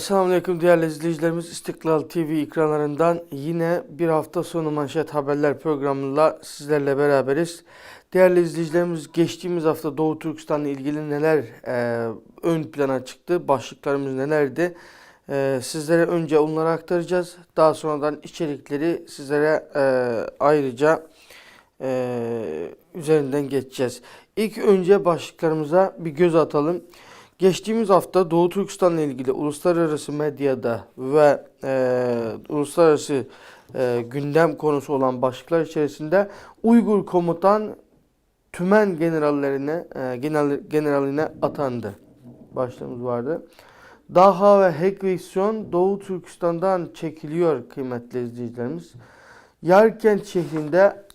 Selamünaleyküm değerli izleyicilerimiz. İstiklal TV ekranlarından yine bir hafta sonu manşet haberler programıyla sizlerle beraberiz. Değerli izleyicilerimiz geçtiğimiz hafta Doğu Türkistan'la ilgili neler e, ön plana çıktı, başlıklarımız nelerdi? E, sizlere önce onları aktaracağız. Daha sonradan içerikleri sizlere e, ayrıca e, üzerinden geçeceğiz. İlk önce başlıklarımıza bir göz atalım. Geçtiğimiz hafta Doğu Türkistan'la ilgili uluslararası medyada ve e, uluslararası e, gündem konusu olan başlıklar içerisinde Uygur komutan tümen generallerine e, genel, generaline atandı. Başlığımız vardı. Daha ve Hekvisyon Doğu Türkistan'dan çekiliyor kıymetli izleyicilerimiz. Yarkent şehrinde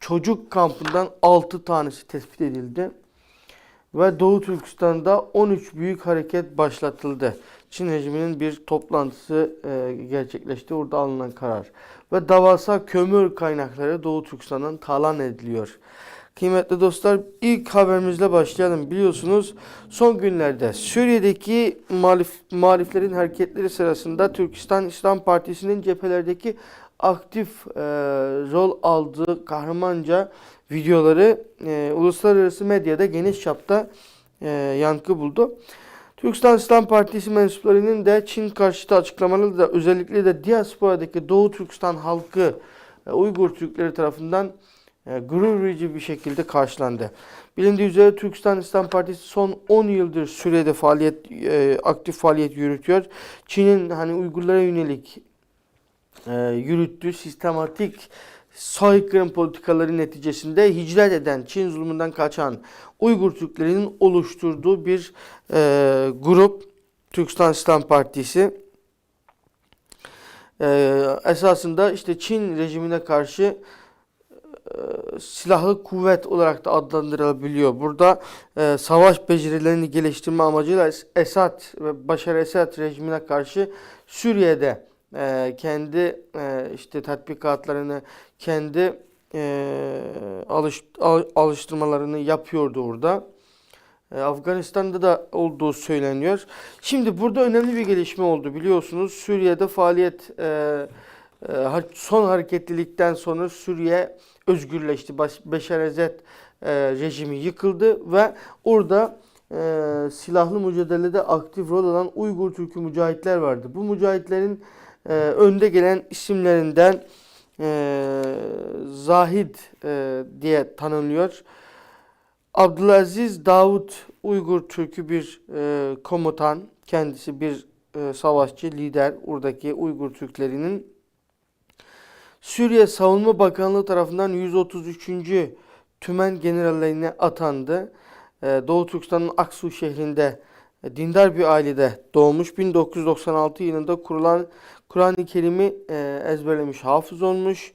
çocuk kampından 6 tanesi tespit edildi ve Doğu Türkistan'da 13 büyük hareket başlatıldı. Çin rejiminin bir toplantısı e, gerçekleşti. Orada alınan karar. Ve devasa kömür kaynakları Doğu Türkistan'dan talan ediliyor. Kıymetli dostlar ilk haberimizle başlayalım. Biliyorsunuz son günlerde Suriye'deki muhalif, muhaliflerin hareketleri sırasında Türkistan İslam Partisi'nin cephelerdeki aktif e, rol aldığı kahramanca videoları e, uluslararası medyada geniş çapta e, yankı buldu. Türkistan İslam Partisi mensuplarının da Çin karşıtı açıklamaları da özellikle de diasporadaki Doğu Türkistan halkı e, Uygur Türkleri tarafından e, gurur verici bir şekilde karşılandı. Bilindiği üzere Türkistan İslam Partisi son 10 yıldır sürede faaliyet e, aktif faaliyet yürütüyor. Çin'in hani Uygurlara yönelik e, yürüttüğü sistematik soykırım politikaları neticesinde hicret eden, Çin zulmünden kaçan Uygur Türklerinin oluşturduğu bir e, grup Türkistan İslam Partisi. E, esasında işte Çin rejimine karşı e, silahlı kuvvet olarak da adlandırılabiliyor. Burada e, savaş becerilerini geliştirme amacıyla Esad ve Başar Esad rejimine karşı Suriye'de e, kendi e, işte tatbikatlarını, kendi e, alış, al, alıştırmalarını yapıyordu orada. E, Afganistan'da da olduğu söyleniyor. Şimdi burada önemli bir gelişme oldu biliyorsunuz. Suriye'de faaliyet e, e, son hareketlilikten sonra Suriye özgürleşti. Baş, Beşar Esed e, rejimi yıkıldı ve orada e, silahlı mücadelede aktif rol alan Uygur Türk'ü mücahitler vardı. Bu mücahitlerin e, önde gelen isimlerinden e, Zahid e, diye tanınıyor. Abdülaziz Davut Uygur Türk'ü bir e, komutan, kendisi bir e, savaşçı, lider oradaki Uygur Türklerinin. Suriye Savunma Bakanlığı tarafından 133. Tümen Generalliğine atandı. E, Doğu Türkistan'ın Aksu şehrinde e, dindar bir ailede doğmuş. 1996 yılında kurulan Kur'an-ı Kerim'i e, ezberlemiş, hafız olmuş.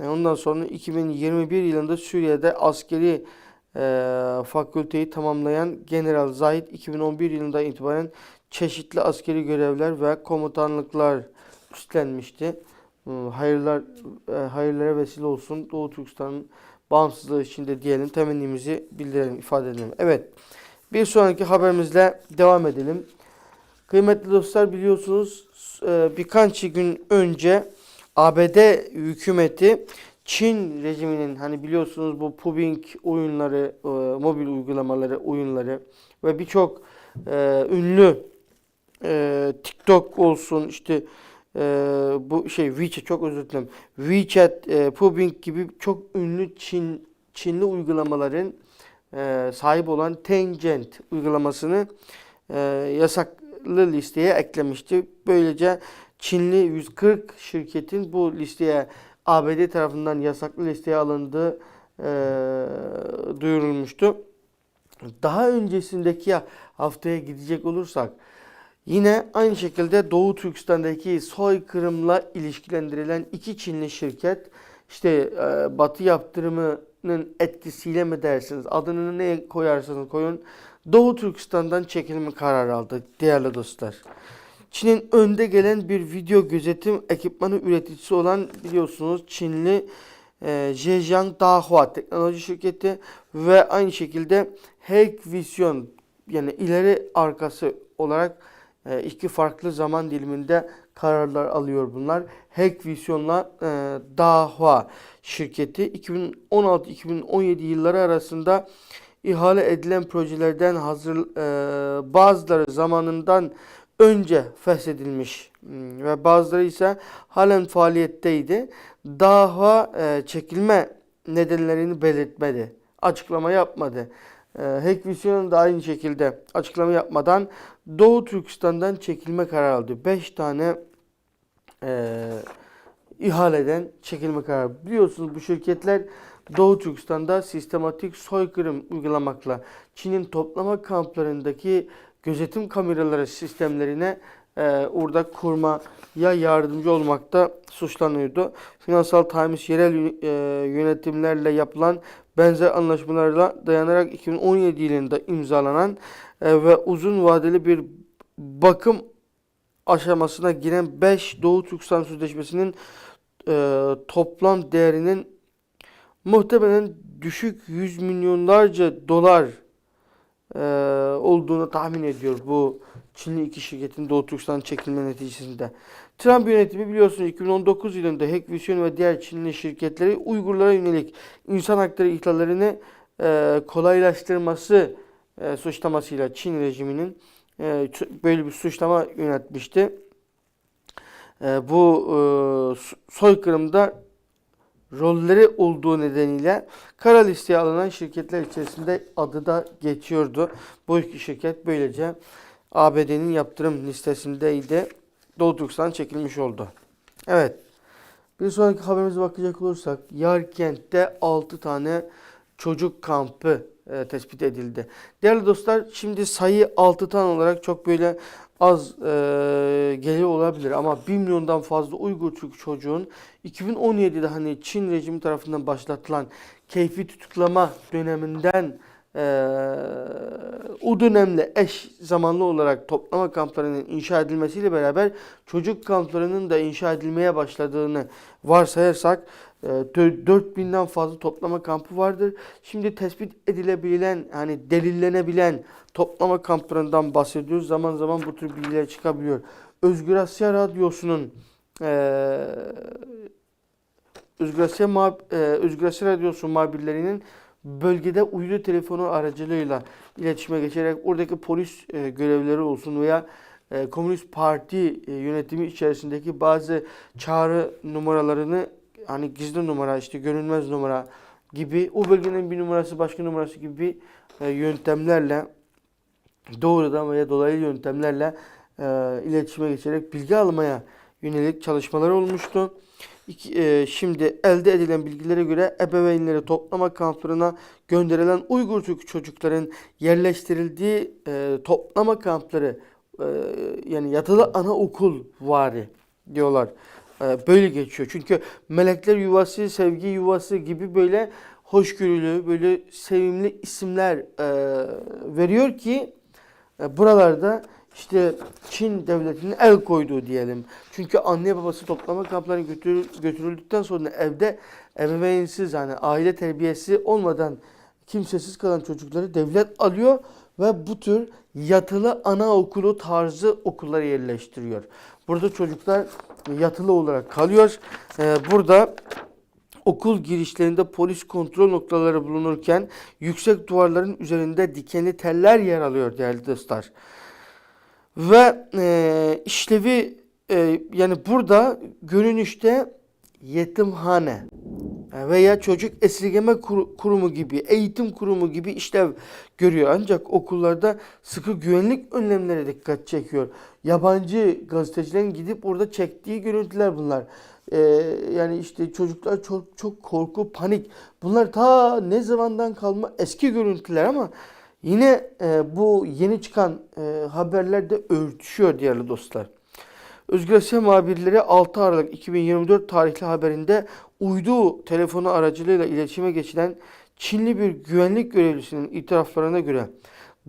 E, ondan sonra 2021 yılında Suriye'de askeri e, fakülteyi tamamlayan General Zahid 2011 yılında itibaren çeşitli askeri görevler ve komutanlıklar üstlenmişti. Hayırlar e, hayırlara vesile olsun. Doğu Türkistan'ın bağımsızlığı içinde diyelim temennimizi bildirelim, ifade edelim. Evet. Bir sonraki haberimizle devam edelim. Kıymetli dostlar biliyorsunuz birkaç gün önce ABD hükümeti Çin rejiminin hani biliyorsunuz bu pubing oyunları, e, mobil uygulamaları, oyunları ve birçok e, ünlü TikTok olsun işte bu şey WeChat çok özür dilerim. WeChat, e, Pubing gibi çok ünlü Çin Çinli uygulamaların sahip olan Tencent uygulamasını yasak listeye eklemişti. Böylece Çinli 140 şirketin bu listeye ABD tarafından yasaklı listeye alındığı e, duyurulmuştu. Daha öncesindeki haftaya gidecek olursak yine aynı şekilde Doğu Türkistan'daki soykırımla ilişkilendirilen iki Çinli şirket işte e, Batı yaptırımının etkisiyle mi dersiniz adını ne koyarsanız koyun Doğu Türkistan'dan çekilme kararı aldı değerli dostlar. Çin'in önde gelen bir video gözetim ekipmanı üreticisi olan biliyorsunuz Çinli e, Zhejiang Dahua teknoloji şirketi ve aynı şekilde Hikvision yani ileri arkası olarak e, iki farklı zaman diliminde kararlar alıyor bunlar. Hackvision'la e, Dahua şirketi 2016-2017 yılları arasında ihale edilen projelerden hazır e, bazıları zamanından önce feshedilmiş Hmm, ve bazıları ise halen faaliyetteydi. Daha e, çekilme nedenlerini belirtmedi. Açıklama yapmadı. E, Hackvision da aynı şekilde açıklama yapmadan Doğu Türkistan'dan çekilme kararı aldı. 5 tane e, ihaleden çekilme kararı. Biliyorsunuz bu şirketler Doğu Türkistan'da sistematik soykırım uygulamakla Çin'in toplama kamplarındaki gözetim kameraları sistemlerine e, orada kurmaya yardımcı olmakta suçlanıyordu. Finansal Times yerel e, yönetimlerle yapılan benzer anlaşmalarla dayanarak 2017 yılında imzalanan e, ve uzun vadeli bir bakım aşamasına giren 5 Doğu Türkistan Sözleşmesi'nin e, toplam değerinin muhtemelen düşük yüz milyonlarca dolar e, olduğunu tahmin ediyor bu Çinli iki şirketin Doğu Türkistan çekilme neticesinde. Trump yönetimi biliyorsunuz 2019 yılında Hackvision ve diğer Çinli şirketleri Uygurlara yönelik insan hakları ihlallerini e, kolaylaştırması e, suçlamasıyla Çin rejiminin e, böyle bir suçlama yönetmişti. E, bu e, so- soykırımda rolleri olduğu nedeniyle kara listeye alınan şirketler içerisinde adı da geçiyordu. Bu iki şirket böylece ABD'nin yaptırım listesindeydi. Türkistan çekilmiş oldu. Evet. Bir sonraki haberimize bakacak olursak Yarkent'te 6 tane çocuk kampı e, tespit edildi. Değerli dostlar şimdi sayı 6 tane olarak çok böyle az e, geliyor olabilir. Ama 1 milyondan fazla Uygur Türk çocuğun 2017'de hani Çin rejimi tarafından başlatılan keyfi tutuklama döneminden e, o dönemle eş zamanlı olarak toplama kamplarının inşa edilmesiyle beraber çocuk kamplarının da inşa edilmeye başladığını varsayarsak 4000'den fazla toplama kampı vardır. Şimdi tespit edilebilen hani delillenebilen toplama kamplarından bahsediyoruz. Zaman zaman bu tür bilgiler çıkabiliyor. Özgür Asya Radyosu'nun eee Özgür Asya, muhab- eee, Özgür Asya Radyosu muhabirlerinin bölgede uydu telefonu aracılığıyla iletişime geçerek oradaki polis eee, görevlileri olsun veya Komünist Parti yönetimi içerisindeki bazı çağrı numaralarını hani gizli numara işte görünmez numara gibi o bölgenin bir numarası başka numarası gibi eee, yöntemlerle doğrudan veya dolaylı yöntemlerle e, iletişime geçerek bilgi almaya yönelik çalışmalar olmuştu. İki- e, şimdi elde edilen bilgilere göre ebeveynleri toplama kamplarına gönderilen Uygur Türk çocukların yerleştirildiği e, toplama kampları e, yani yatılı anaokul vari diyorlar. E, böyle geçiyor. Çünkü melekler yuvası, sevgi yuvası gibi böyle hoşgörülü, böyle sevimli isimler e, veriyor ki e, buralarda işte Çin devletinin el koyduğu diyelim. Çünkü anne babası toplama kamplarına götürül, götürüldükten sonra evde ebeveynsiz yani aile terbiyesi olmadan kimsesiz kalan çocukları devlet alıyor ve bu tür yatılı anaokulu tarzı okullara yerleştiriyor. Burada çocuklar yatılı olarak kalıyor. Ee, burada okul girişlerinde polis kontrol noktaları bulunurken yüksek duvarların üzerinde dikenli teller yer alıyor değerli dostlar. Ve e, işlevi e, yani burada görünüşte yetimhane veya çocuk esirgeme kur- kurumu gibi, eğitim kurumu gibi işlev görüyor. Ancak okullarda sıkı güvenlik önlemlerine dikkat çekiyor. Yabancı gazetecilerin gidip orada çektiği görüntüler bunlar. Ee, yani işte çocuklar çok çok korku, panik. Bunlar ta ne zamandan kalma eski görüntüler ama yine e, bu yeni çıkan e, haberlerde örtüşüyor değerli dostlar. Özgür Asya muhabirleri 6 Aralık 2024 tarihli haberinde uydu telefonu aracılığıyla iletişime geçilen Çinli bir güvenlik görevlisinin itiraflarına göre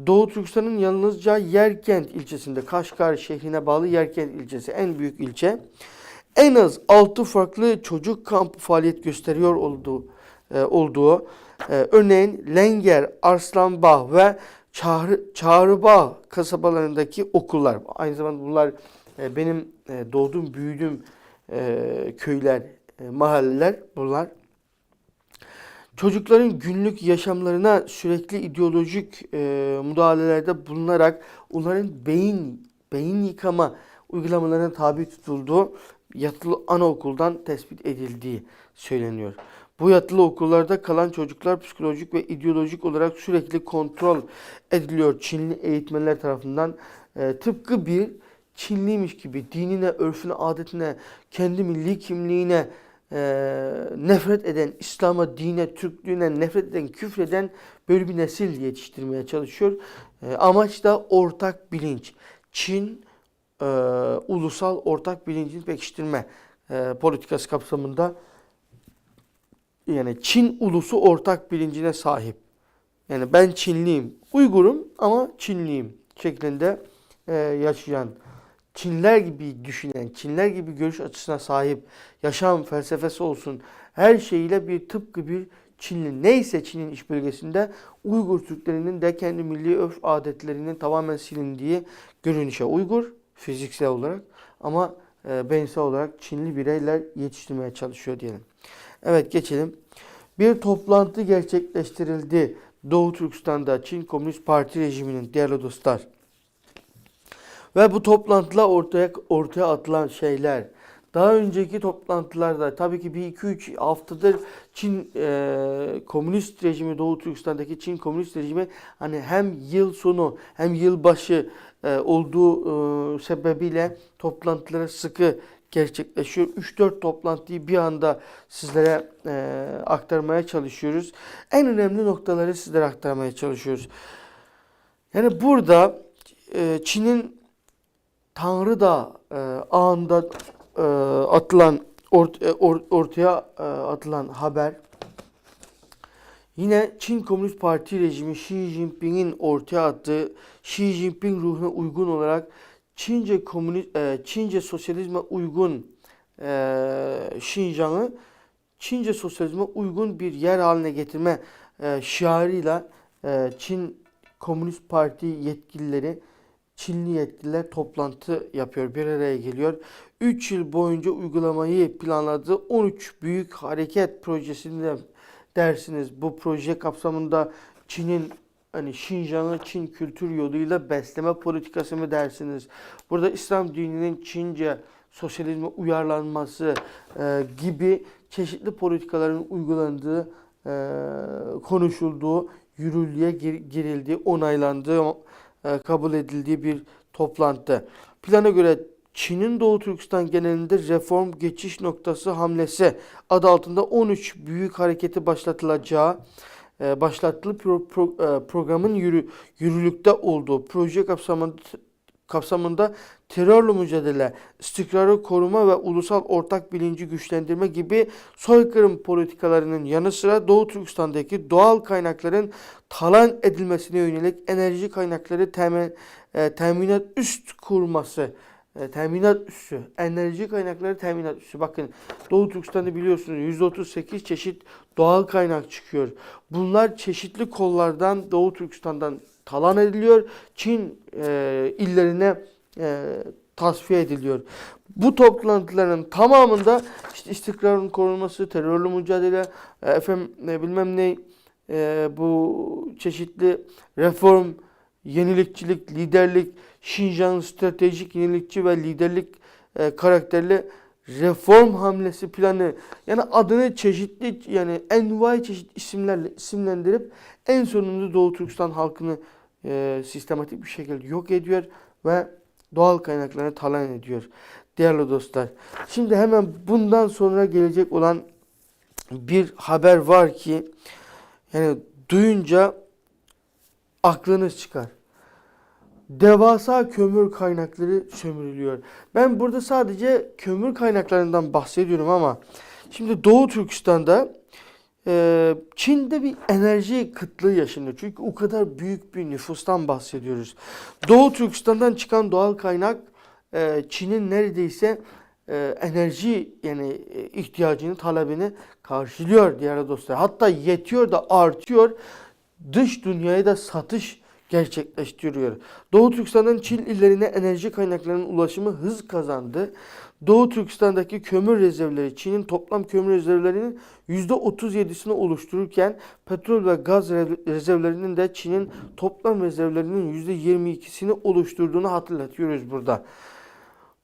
Doğu Türkistan'ın yalnızca Yerkent ilçesinde Kaşgar şehrine bağlı Yerkent ilçesi en büyük ilçe en az 6 farklı çocuk kampı faaliyet gösteriyor olduğu e, olduğu e, örneğin Lenger, Arslanbağ ve Çağrı, Çağrıbağ kasabalarındaki okullar. Aynı zamanda bunlar e, benim e, doğduğum, büyüdüğüm e, köyler, e, mahalleler bunlar. Çocukların günlük yaşamlarına sürekli ideolojik e, müdahalelerde bulunarak onların beyin beyin yıkama uygulamalarına tabi tutulduğu yatılı anaokuldan tespit edildiği söyleniyor. Bu yatılı okullarda kalan çocuklar psikolojik ve ideolojik olarak sürekli kontrol ediliyor Çinli eğitmenler tarafından. E, tıpkı bir Çinliymiş gibi dinine, örfüne, adetine, kendi milli kimliğine e, nefret eden, İslam'a, dine, Türklüğüne nefret eden, küfreden böyle bir nesil yetiştirmeye çalışıyor. E, amaç da ortak bilinç. Çin e, ulusal ortak bilincini pekiştirme e, politikası kapsamında yani Çin ulusu ortak bilincine sahip. Yani ben Çinliyim, Uygurum ama Çinliyim şeklinde e, yaşayan, Çinler gibi düşünen, Çinler gibi görüş açısına sahip, yaşam felsefesi olsun, her şeyiyle bir tıpkı bir Çinli neyse Çin'in iş bölgesinde Uygur Türklerinin de kendi milli örf adetlerinin tamamen silindiği görünüşe Uygur fiziksel olarak ama e, beynsel olarak Çinli bireyler yetiştirmeye çalışıyor diyelim. Evet geçelim. Bir toplantı gerçekleştirildi Doğu Türkistan'da Çin Komünist Parti rejiminin değerli dostlar. Ve bu toplantıda ortaya ortaya atılan şeyler daha önceki toplantılarda tabii ki bir 2-3 haftadır Çin e, komünist rejimi Doğu Türkistan'daki Çin komünist rejimi hani hem yıl sonu hem yıl başı e, olduğu e, sebebiyle toplantıları sıkı gerçekleşiyor. 3-4 toplantıyı bir anda sizlere e, aktarmaya çalışıyoruz. En önemli noktaları sizlere aktarmaya çalışıyoruz. Yani burada e, Çin'in Tanrı da e, ağında e, atılan ort, e, or, ortaya e, atılan haber. Yine Çin Komünist Parti rejimi Xi Jinping'in ortaya attığı Xi Jinping ruhuna uygun olarak Çince komünist e, Çince sosyalizme uygun e, Şinjan'ı Çince sosyalizme uygun bir yer haline getirme e, şiarıyla e, Çin Komünist Parti yetkilileri Çinli yetkililer toplantı yapıyor, bir araya geliyor. 3 yıl boyunca uygulamayı planladığı 13 büyük hareket projesinde dersiniz. Bu proje kapsamında Çin'in hani Şinjan'ı Çin kültür yoluyla besleme politikası mı dersiniz? Burada İslam dininin Çince sosyalizme uyarlanması e, gibi çeşitli politikaların uygulandığı, e, konuşulduğu, yürürlüğe gir, girildiği, onaylandığı kabul edildiği bir toplantı. Plana göre Çin'in Doğu Türkistan genelinde reform geçiş noktası hamlesi adı altında 13 büyük hareketi başlatılacağı e, başlattığı pro, pro, e, programın yürü, yürürlükte olduğu proje kapsamında kapsamında terörle mücadele, istikrarı koruma ve ulusal ortak bilinci güçlendirme gibi soykırım politikalarının yanı sıra Doğu Türkistan'daki doğal kaynakların talan edilmesine yönelik enerji kaynakları temin, e, teminat üst kurması e, teminat üssü, enerji kaynakları teminat üssü. Bakın Doğu Türkistan'da biliyorsunuz 138 çeşit doğal kaynak çıkıyor. Bunlar çeşitli kollardan Doğu Türkistan'dan talan ediliyor. Çin e, illerine e, tasfiye ediliyor. Bu toplantıların tamamında işte istikrarın korunması, terörle mücadele, e, efendim ne bilmem ne e, bu çeşitli reform, yenilikçilik, liderlik, Şinjan stratejik yenilikçi ve liderlik e, karakterli reform hamlesi planı yani adını çeşitli yani envai çeşit isimlerle isimlendirip en sonunda Doğu Türkistan halkını e, sistematik bir şekilde yok ediyor ve doğal kaynaklarını talan ediyor. Değerli dostlar. Şimdi hemen bundan sonra gelecek olan bir haber var ki yani duyunca aklınız çıkar. Devasa kömür kaynakları sömürülüyor. Ben burada sadece kömür kaynaklarından bahsediyorum ama şimdi Doğu Türkistan'da Çin'de bir enerji kıtlığı yaşanıyor. Çünkü o kadar büyük bir nüfustan bahsediyoruz. Doğu Türkistan'dan çıkan doğal kaynak e, Çin'in neredeyse e, enerji yani e, ihtiyacını, talebini karşılıyor diğer dostlar. Hatta yetiyor da artıyor. Dış dünyaya da satış gerçekleştiriyor. Doğu Türkistan'dan Çin illerine enerji kaynaklarının ulaşımı hız kazandı. Doğu Türkistan'daki kömür rezervleri Çin'in toplam kömür rezervlerinin %37'sini oluştururken petrol ve gaz re- rezervlerinin de Çin'in toplam rezervlerinin %22'sini oluşturduğunu hatırlatıyoruz burada.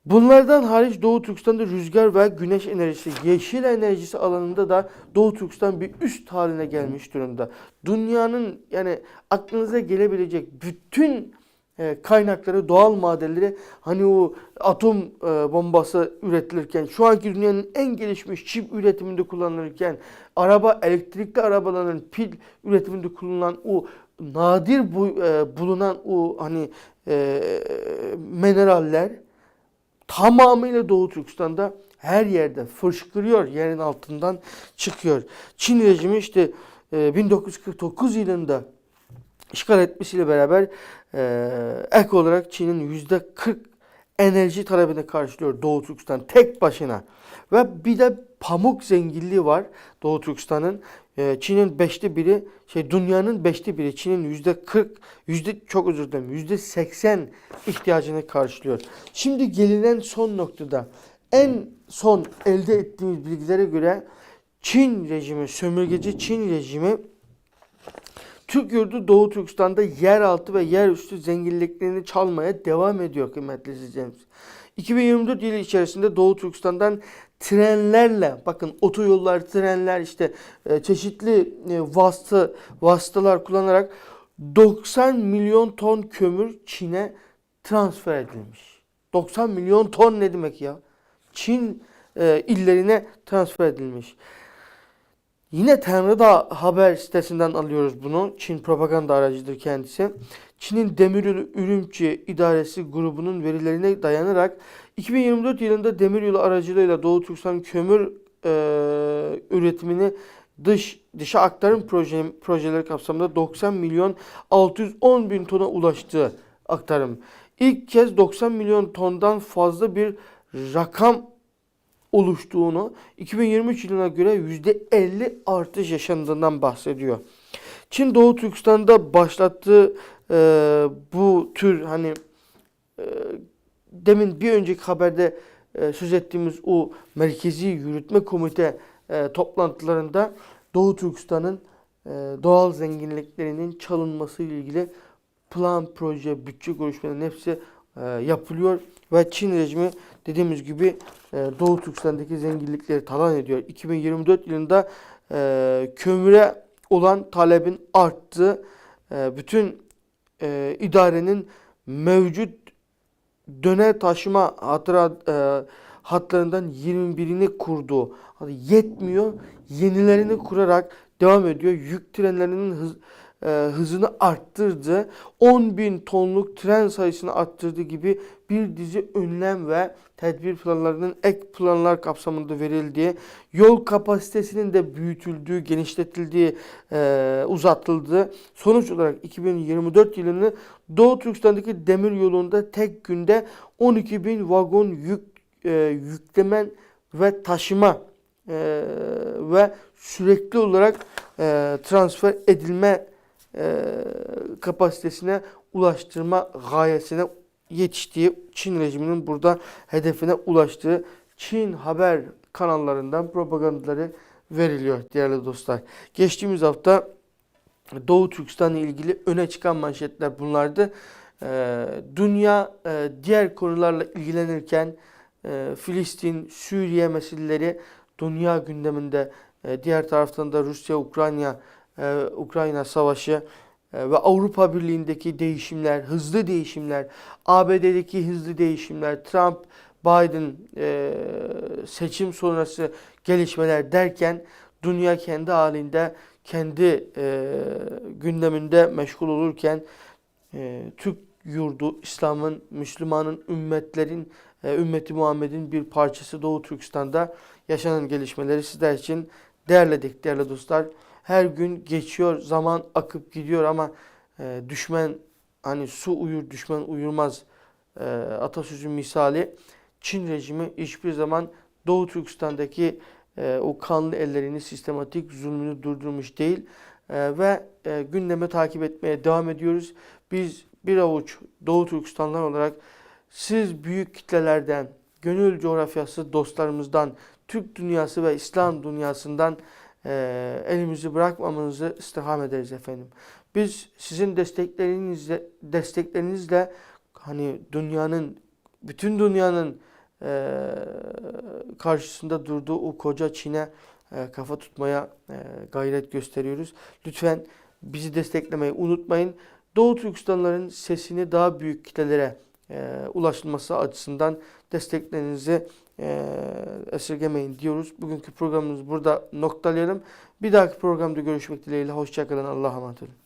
Bunlardan hariç Doğu Türkistan'da rüzgar ve güneş enerjisi, yeşil enerjisi alanında da Doğu Türkistan bir üst haline gelmiş durumda. Dünyanın yani aklınıza gelebilecek bütün e, kaynakları, doğal madenleri hani o atom e, bombası üretilirken, şu anki dünyanın en gelişmiş çip üretiminde kullanılırken, araba, elektrikli arabaların pil üretiminde kullanılan o nadir bu, e, bulunan o hani e, mineraller tamamıyla Doğu Türkistan'da her yerde fışkırıyor, yerin altından çıkıyor. Çin rejimi işte e, 1949 yılında işgal etmesiyle beraber e, ek olarak Çin'in yüzde 40 enerji talebini karşılıyor Doğu Türkistan tek başına. Ve bir de pamuk zenginliği var Doğu Türkistan'ın. E, Çin'in beşte biri, şey dünyanın beşte biri, Çin'in yüzde 40, yüzde çok özür dilerim, yüzde 80 ihtiyacını karşılıyor. Şimdi gelinen son noktada en son elde ettiğimiz bilgilere göre Çin rejimi, sömürgeci Çin rejimi Türk yurdu Doğu Türkistan'da yeraltı ve yerüstü zenginliklerini çalmaya devam ediyor kıymetli izleyicilerimiz. 2024 yılı içerisinde Doğu Türkistan'dan trenlerle bakın otoyollar, trenler işte e, çeşitli e, vasıta, vasıtalar kullanarak 90 milyon ton kömür Çin'e transfer edilmiş. 90 milyon ton ne demek ya? Çin e, illerine transfer edilmiş. Yine Tanrıdağ haber sitesinden alıyoruz bunu. Çin propaganda aracıdır kendisi. Çin'in Demiryolu Ürümçi İdaresi grubunun verilerine dayanarak 2024 yılında demiryolu aracılığıyla Doğu Türkistan kömür e, üretimini dış dışa aktarım proje, projeleri kapsamında 90 milyon 610 bin tona ulaştığı aktarım. İlk kez 90 milyon tondan fazla bir rakam oluştuğunu 2023 yılına göre %50 artış yaşandığından bahsediyor. Çin Doğu Türkistan'da başlattığı e, bu tür hani e, demin bir önceki haberde e, söz ettiğimiz o merkezi yürütme komite e, toplantılarında Doğu Türkistan'ın e, doğal zenginliklerinin çalınması ile ilgili plan, proje, bütçe görüşmelerinin hepsi e, yapılıyor ve Çin rejimi dediğimiz gibi e, Doğu Türkistan'daki zenginlikleri talan ediyor. 2024 yılında e, kömüre olan talebin arttığı, e, bütün idarenin mevcut döner taşıma hatıra hatlarından 21'ini kurduğu, hani yetmiyor, yenilerini kurarak devam ediyor. Yük trenlerinin hız, e, hızını arttırdı. 10 bin tonluk tren sayısını arttırdı gibi bir dizi önlem ve tedbir planlarının ek planlar kapsamında verildiği, yol kapasitesinin de büyütüldüğü, genişletildiği, e, uzatıldığı. Sonuç olarak 2024 yılını Doğu Türkistan'daki demir yolunda tek günde 12 bin vagon yük e, yüklemen ve taşıma e, ve sürekli olarak e, transfer edilme e, kapasitesine ulaştırma gayesine yetiştiği Çin rejiminin burada hedefine ulaştığı Çin haber kanallarından propagandaları veriliyor değerli dostlar. Geçtiğimiz hafta Doğu Türkistan ile ilgili öne çıkan manşetler bunlardı. Ee, dünya e, diğer konularla ilgilenirken e, Filistin, Suriye meseleleri dünya gündeminde. E, diğer taraftan da Rusya, Ukrayna, e, Ukrayna savaşı ve Avrupa Birliği'ndeki değişimler, hızlı değişimler, ABD'deki hızlı değişimler, Trump, Biden e, seçim sonrası gelişmeler derken dünya kendi halinde, kendi e, gündeminde meşgul olurken e, Türk yurdu, İslam'ın, Müslümanın, ümmetlerin, ümmeti Muhammed'in bir parçası Doğu Türkistan'da yaşanan gelişmeleri sizler için değerledik değerli dostlar. Her gün geçiyor, zaman akıp gidiyor ama e, düşman hani su uyur, düşman uyurmaz e, atasözü misali Çin rejimi hiçbir zaman Doğu Türkistan'daki e, o kanlı ellerini sistematik zulmünü durdurmuş değil. e, ve e, gündemi takip etmeye devam ediyoruz. Biz bir avuç Doğu Türkistanlar olarak siz büyük kitlelerden, gönül coğrafyası dostlarımızdan, Türk dünyası ve İslam dünyasından e, elimizi bırakmamanızı istirham ederiz efendim. Biz sizin desteklerinizle, desteklerinizle hani dünyanın, bütün dünyanın e, karşısında durduğu o koca Çin'e e, kafa tutmaya e, gayret gösteriyoruz. Lütfen bizi desteklemeyi unutmayın. Doğu Türkistanların sesini daha büyük kitlelere e, ulaşılması açısından desteklerinizi e, esirgemeyin diyoruz. Bugünkü programımızı burada noktalayalım. Bir dahaki programda görüşmek dileğiyle. Hoşçakalın. Allah'a emanet olun.